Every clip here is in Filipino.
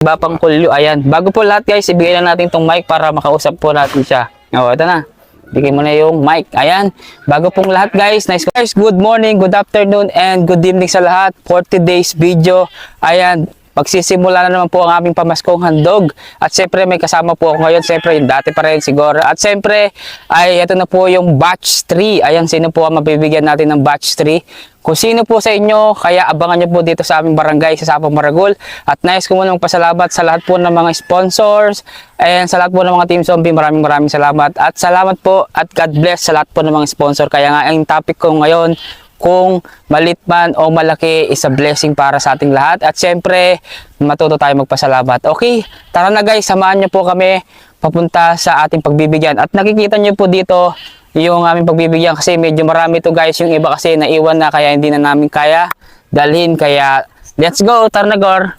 Bapang Kulyo. Ayan. Bago po lahat guys, ibigay na natin tong mic para makausap po natin siya. O, ito na. Bigay mo na yung mic. Ayan. Bago pong lahat guys, nice guys. Good morning, good afternoon, and good evening sa lahat for today's video. Ayan. Magsisimula na naman po ang aming pamaskong handog. At siyempre may kasama po ako ngayon. Siyempre yung dati pa rin siguro. At siyempre ay ito na po yung batch 3. Ayan sino po ang mabibigyan natin ng batch 3. Kung sino po sa inyo, kaya abangan nyo po dito sa aming barangay sa Sapang Maragol. At nice ko muna magpasalamat sa lahat po ng mga sponsors and sa lahat po ng mga Team Zombie. Maraming maraming salamat. At salamat po at God bless sa lahat po ng mga sponsor. Kaya nga ang topic ko ngayon, kung malit man o malaki is a blessing para sa ating lahat. At syempre, matuto tayo magpasalamat. Okay, tara na guys, samahan nyo po kami papunta sa ating pagbibigyan. At nakikita nyo po dito yung aming pagbibigyan kasi medyo marami to guys. Yung iba kasi naiwan na kaya hindi na namin kaya dalhin. Kaya let's go, tara na Gor.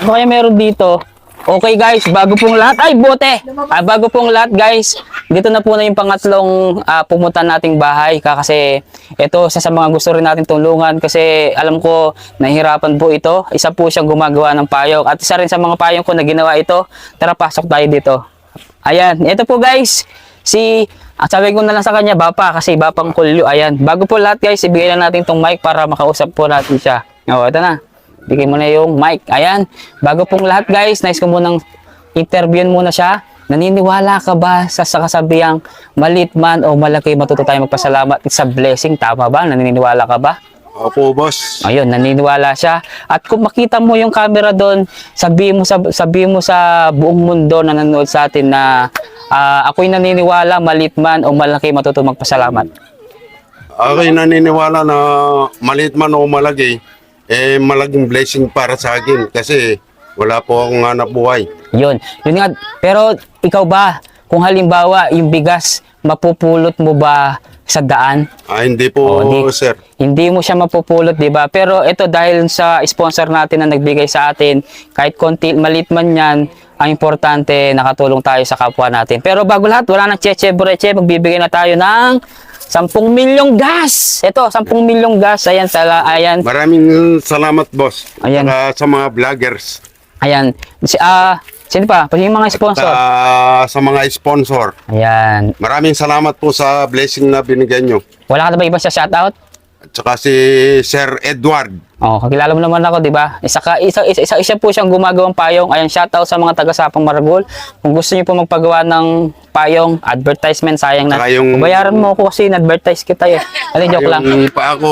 Ano kaya meron dito? Okay guys, bago pong lahat, ay bote! Ah, bago pong lahat guys, dito na po na yung pangatlong ah, pumunta nating bahay ka kasi ito isa sa mga gusto rin natin tulungan kasi alam ko nahihirapan po ito. Isa po siyang gumagawa ng payong at isa rin sa mga payong ko na ginawa ito. Tara pasok tayo dito. Ayan, ito po guys, si at sabi ko na lang sa kanya, Bapa, kasi Bapang Kulyo. Ayan, bago po lahat guys, ibigay na natin tong mic para makausap po natin siya. O, ito na. Bigay mo na yung mic. Ayan. Bago pong lahat guys, nice ko munang interviewin muna siya. Naniniwala ka ba sa, sa kasabihang malit man o malaki matuto tayo magpasalamat sa blessing? Tama ba? Naniniwala ka ba? Opo, boss. Ayun, naniniwala siya. At kung makita mo yung camera doon, sabihin mo sa sabihin mo sa buong mundo na nanonood sa atin na ah, ako'y naniniwala malit man o malaki matuto magpasalamat. Ako'y naniniwala na maliit man o malaki, eh malaking blessing para sa akin kasi wala po akong hanap buhay. Yun. Yun nga. Pero ikaw ba, kung halimbawa yung bigas, mapupulot mo ba sa daan? Ah, hindi po, Oh, di- sir. Hindi mo siya mapupulot, 'di ba? Pero ito dahil sa sponsor natin na nagbigay sa atin, kahit konti malit man 'yan, ang importante nakatulong tayo sa kapwa natin. Pero bago lahat, wala nang cheche breche, magbibigay na tayo ng 10 milyong gas. Ito, 10 milyong gas. Ayan, sala, ayan. Maraming salamat, boss. Ayan. Saka sa mga vloggers. Ayan. Si ah, sino pa? Yung mga sponsor. Sa, sa mga sponsor. Ayan. Maraming salamat po sa blessing na binigyan nyo. Wala ka na ba iba sa shoutout? At saka si Sir Edward. Oh, kakilala mo naman ako, 'di ba? Isa ka isa isa, isa, isa po siyang gumagawang payong. Ayan, shoutout sa mga taga Sapang Maragol. Kung gusto niyo po magpagawa ng payong, advertisement, sayang na. Yung- Bayaran mo ako kasi na-advertise kita eh. Ano joke lang. Yung pa ako,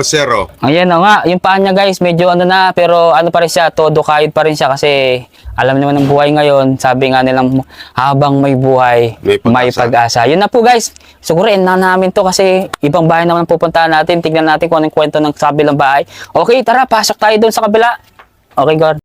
sir, oh. Ayan na nga, yung paa niya guys, medyo ano na, pero ano pa rin siya, todo kayod pa rin siya kasi alam naman ng buhay ngayon, sabi nga nilang habang may buhay, May pag-asa. pag-asa. Yun na po guys, sigurin na namin to kasi ibang bahay naman pupuntahan natin, tignan natin kung anong kwento ng kabilang bahay. Okay, tara, pasok tayo doon sa kabila. Okay, God.